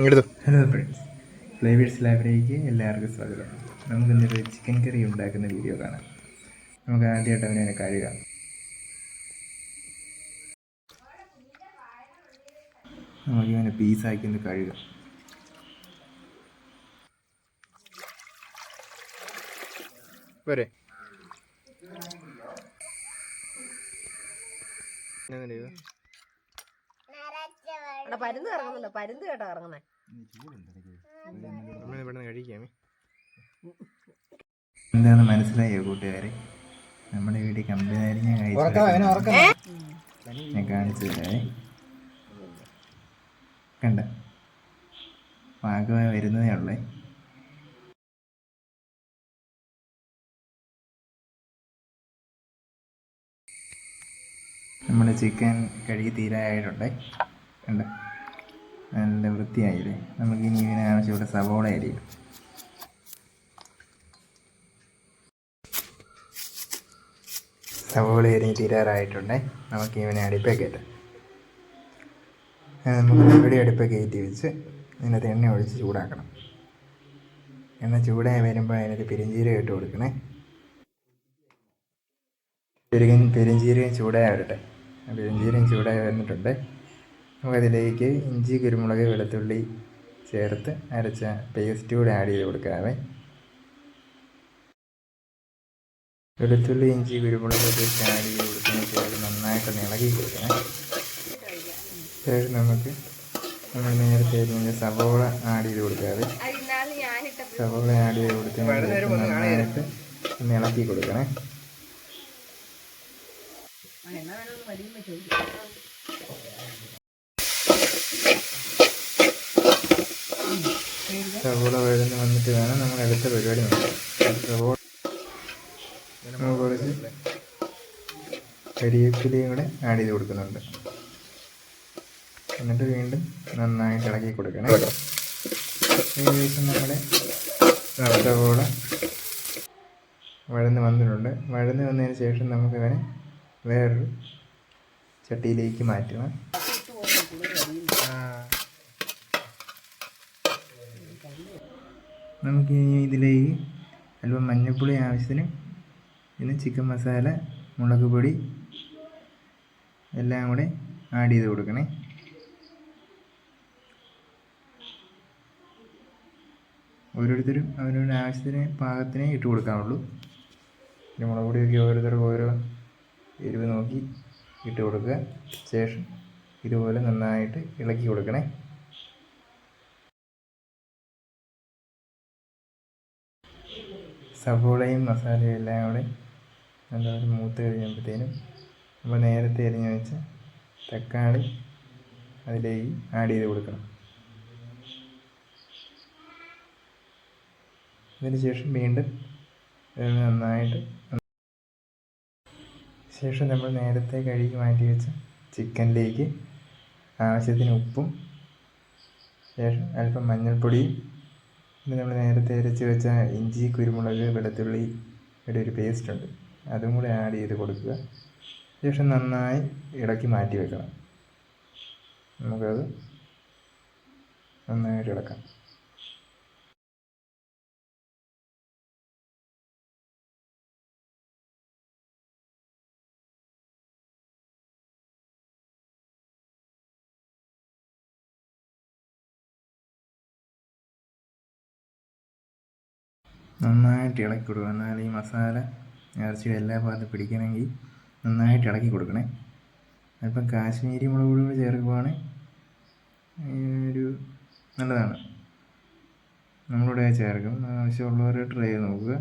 ഇങ്ങോട്ട് hello friends flavours ലൈബ്രറിക്ക് എല്ലാവർക്കും സ്വാഗതം. നമുക്ക് ഇന്നൊരു ചിക്കൻ കറി ഉണ്ടാക്കുന്ന വീഡിയോ കാണാം. നമുക്ക് ആദ്യമായിട്ട് അവനെ കഴുകാം നമുക്ക് ഇവനെ പീസാക്കി ഒന്ന് കഴുകാം. പോരെ എങ്ങനെ ഇത്? പരുന്ന് ഇറങ്ങുന്നുണ്ടോ പരുന്ത് കേട്ടോ ഇറങ്ങുന്നേ നമ്മൾ ഇവിടെ നിന്ന് കഴിക്കാമേ. എന്താണെന്ന് മനസ്സിലായോ കൂട്ടുകാരെ? നമ്മുടെ വീട്ടിൽ കമ്പനി ഞാൻ കഴിച്ചു ഞാൻ കാണിച്ചു തരാം കണ്ട. പാകമായി വരുന്നതേ ഉള്ളേ. നമ്മുടെ ചിക്കൻ കഴുകി തീരായിട്ടുണ്ടേ കണ്ട? നല്ല വൃത്തിയായില്ലേ? നമുക്ക് ഇനി ഇതിന് ആവശ്യമുള്ള സവോള അരിയും സവോള അരിഞ്ഞ് തീരാറായിട്ടുണ്ട്. നമുക്ക് ഇവനെ അടുപ്പേ കയറ്റാം നമുക്ക് ഇവിടെ അടുപ്പേ കയറ്റി വെച്ച് ഇതിനകത്ത് എണ്ണ ഒഴിച്ച് ചൂടാക്കണം. എണ്ണ ചൂടായി വരുമ്പോൾ അതിനകത്ത് പെരിഞ്ചീരകം ഇട്ട് കൊടുക്കണേ. പെരുകൻ പെരിഞ്ചീരകം ചൂടായി വരട്ടെ. പെരിഞ്ചീരകം ചൂടായി വന്നിട്ടുണ്ട്. നമുക്കതിലേക്ക് ഇഞ്ചി കുരുമുളക് വെളുത്തുള്ളി ചേർത്ത് അരച്ച പേസ്റ്റ് കൂടെ ആഡ് ചെയ്ത് കൊടുക്കാവേ. വെളുത്തുള്ളി ഇഞ്ചി കുരുമുളക് പേസ്റ്റ് ആഡ് ചെയ്ത് കൊടുക്കുന്ന ശേഷം നന്നായിട്ട് ഇളകി കൊടുക്കണം. ശേഷം നമുക്ക് നമ്മൾ നേരത്തെ അരിഞ്ഞ സവോള ആഡ് ചെയ്ത് കൊടുക്കാതെ സവോള ആഡ് ചെയ്ത് കൊടുത്തതിന് ശേഷം നന്നായിട്ട് ഒന്ന് ഇളക്കി കൊടുക്കണേ. സവോള വേദന വന്നിട്ട് വേണം നമ്മൾ അടുത്ത പരിപാടി കുറച്ച് കരിയേപ്പിലയും കൂടെ ആഡ് ചെയ്ത് കൊടുക്കുന്നുണ്ട്. എന്നിട്ട് വീണ്ടും നന്നായിട്ട് ഇളക്കി കൊടുക്കണം. ഏകദേശം നമ്മുടെ സവോള വഴന്ന് വന്നിട്ടുണ്ട്. വഴന്ന് വന്നതിന് ശേഷം നമുക്ക് ഇവനെ വേറൊരു ചട്ടിയിലേക്ക് മാറ്റണം. നമുക്ക് ഇതിലേക്ക് അല്പം മഞ്ഞൾപ്പൊടി ആവശ്യത്തിന് പിന്നെ ചിക്കൻ മസാല മുളക് പൊടി എല്ലാം കൂടെ ആഡ് ചെയ്ത് കൊടുക്കണേ. ഓരോരുത്തരും അവരവരുടെ ആവശ്യത്തിന് പാകത്തിന് ഇട്ട് കൊടുക്കാവുള്ളൂ. പിന്നെ മുളക് പൊടിയൊക്കെ ഓരോരുത്തർക്കും ഓരോ എരിവ് നോക്കി ഇട്ട് കൊടുക്കുക. ശേഷം ഇതുപോലെ നന്നായിട്ട് ഇളക്കി കൊടുക്കണേ. സവോളയും മസാലയും എല്ലാം കൂടെ നല്ലൊരു മൂത്ത് കഴിയുമ്പോഴത്തേനും നമ്മൾ നേരത്തെ അരിഞ്ഞ് വെച്ച തക്കാളി അതിലേക്ക് ആഡ് ചെയ്ത് കൊടുക്കണം. അതിന് ശേഷം വീണ്ടും നന്നായിട്ട് ശേഷം നമ്മൾ നേരത്തെ കഴുകി മാറ്റി വെച്ച ചിക്കനിലേക്ക് ആവശ്യത്തിന് ഉപ്പും ശേഷം അല്പം മഞ്ഞൾപ്പൊടിയും നമ്മൾ നേരത്തെ അരച്ച് വെച്ച ഇഞ്ചി കുരുമുളക് വെളുത്തുള്ളി ഇവിടെ ഒരു പേസ്റ്റ് ഉണ്ട്. അതും കൂടെ ആഡ് ചെയ്ത് കൊടുക്കുക. ശേഷം നന്നായി ഇളക്കി മാറ്റി വെക്കണം. നമുക്കത് നന്നായിട്ട് ഇളക്കാം. നന്നായിട്ട് ഇളക്കി കൊടുക്കണം എന്നാൽ ഈ മസാല ഇറച്ചിയുടെ എല്ലാ ഭാഗത്തും പിടിക്കണമെങ്കിൽ നന്നായിട്ട് ഇളക്കി കൊടുക്കണേ. അല്പം കാശ്മീരി മുളക് പൊടി കൂടി ചേർക്കുവാണെങ്കിൽ ഒരു നല്ലതാണ്. നമ്മളിവിടെ ചേർക്കും. ആവശ്യമുള്ളവർ ട്രൈ ചെയ്ത് നോക്കുക.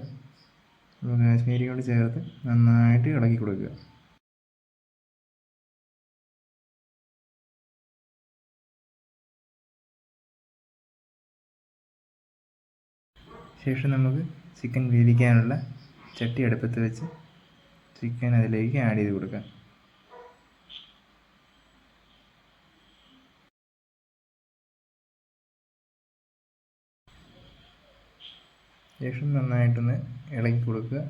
കാശ്മീരി കൂടി ചേർത്ത് നന്നായിട്ട് ഇളക്കി കൊടുക്കുക. ശേഷം നമുക്ക് ചിക്കൻ വേവിക്കാനുള്ള ചട്ടി അടുപ്പത്ത് വെച്ച് ചിക്കൻ അതിലേക്ക് ആഡ് ചെയ്ത് കൊടുക്കാം. ശേഷം നന്നായിട്ടൊന്ന് ഇളക്കി കൊടുക്കുക.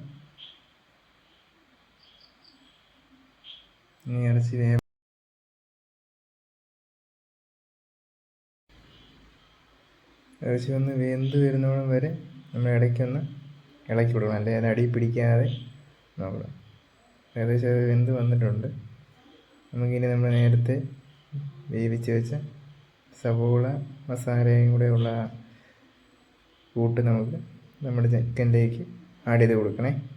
ഇനി ഇറച്ചി വേവ ഇറച്ചി ഒന്ന് വെന്ത് വരുന്നോളം വരെ നമ്മൾ ഇടയ്ക്കൊന്ന് ഇളക്കി കൊടുക്കണം. അല്ലെങ്കിൽ അത് അടി പിടിക്കാതെ നോക്കണം. ഏകദേശം അത് വെന്ത് വന്നിട്ടുണ്ട്. നമുക്കിനി നമ്മൾ നേരത്തെ വേവിച്ച് വെച്ച സവോള മസാലയും കൂടെ ഉള്ള കൂട്ട് നമുക്ക് നമ്മുടെ ചിക്കനിലേക്ക് ആഡ് ചെയ്ത് കൊടുക്കണേ.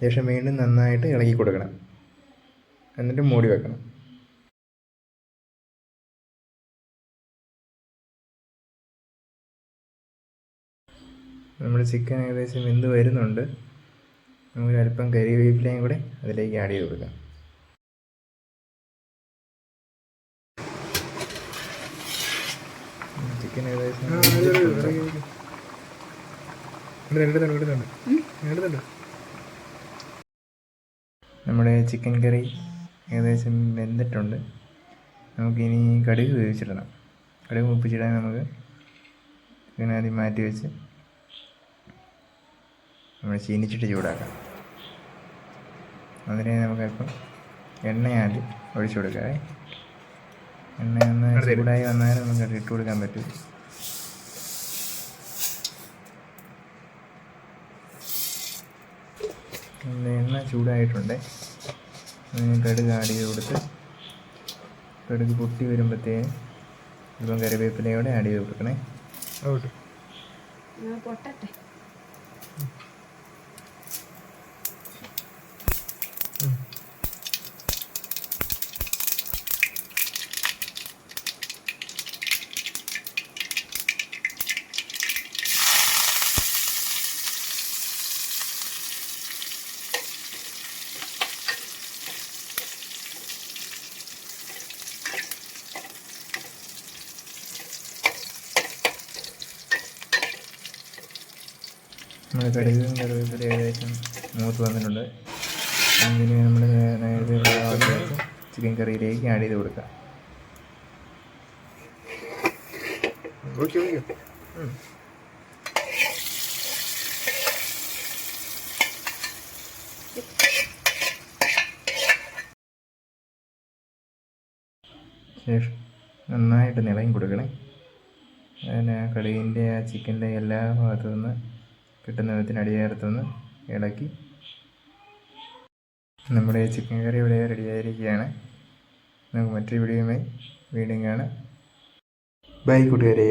ശേഷം വീണ്ടും നന്നായിട്ട് ഇളക്കി കൊടുക്കണം. എന്നിട്ട് മൂടി വെക്കണം. നമ്മുടെ ചിക്കൻ ഏകദേശം വെന്ത് വരുന്നുണ്ട്. നമുക്ക് അല്പം കരിവേപ്പിലയും കൂടെ അതിലേക്ക് ആഡ് ചെയ്ത് കൊടുക്കാം. ചിക്കൻ ഏകദേശം നമ്മുടെ ചിക്കൻ കറി ഏകദേശം വെന്തിട്ടുണ്ട്. നമുക്കിനി കടുക് വേവിച്ചിടണം. കടുക് മുപ്പിച്ചിടാൻ നമുക്ക് ആദ്യം മാറ്റി വെച്ച് നമ്മൾ ചീനിച്ചിട്ട് ചൂടാക്കാം. അതിന് നമുക്ക് അല്പം എണ്ണ ആദ്യം ഒഴിച്ചു കൊടുക്കാവേ. എണ്ണ ഒന്ന് ചൂടായി വന്നാലും നമുക്ക് ഇട്ട് കൊടുക്കാൻ പറ്റും എണ്ണ ചൂടായിട്ടുണ്ട്. കടുക് ആഡ് ചെയ്ത് കൊടുത്ത് കടുക് പൊട്ടി വരുമ്പോഴത്തേന് ഇപ്പം കറിവേപ്പിലയോടെ ആഡ് ചെയ്ത് കൊടുക്കണേ. പൊട്ടട്ടെ. നമ്മൾ കടുകും കറിവേപ്പില ഏകദേശം മൂത്ത് വന്നിട്ടുണ്ട്. അങ്ങനെ നമ്മൾ നേരത്തെ ചിക്കൻ കറിയിലേക്ക് ആഡ് ചെയ്ത് കൊടുക്കാം. ഓക്കെ ഓക്കെ ശേഷം നന്നായിട്ട് നിളയും കൊടുക്കണേ. ആ കടുകിന്റെ ആ ചിക്കന്റെ എല്ലാ ഭാഗത്തു നിന്ന് കിട്ടുന്ന വിധത്തിന് അടിയേർത്തൊന്ന് ഇളക്കി നമ്മുടെ ചിക്കൻ കറി ഇവിടെ റെഡിയായിരിക്കുകയാണ്. നമുക്ക് മറ്റൊരു വീഡിയോയുമായി വീണ്ടും കാണാം. ബൈ കൂട്ടുകാരെ.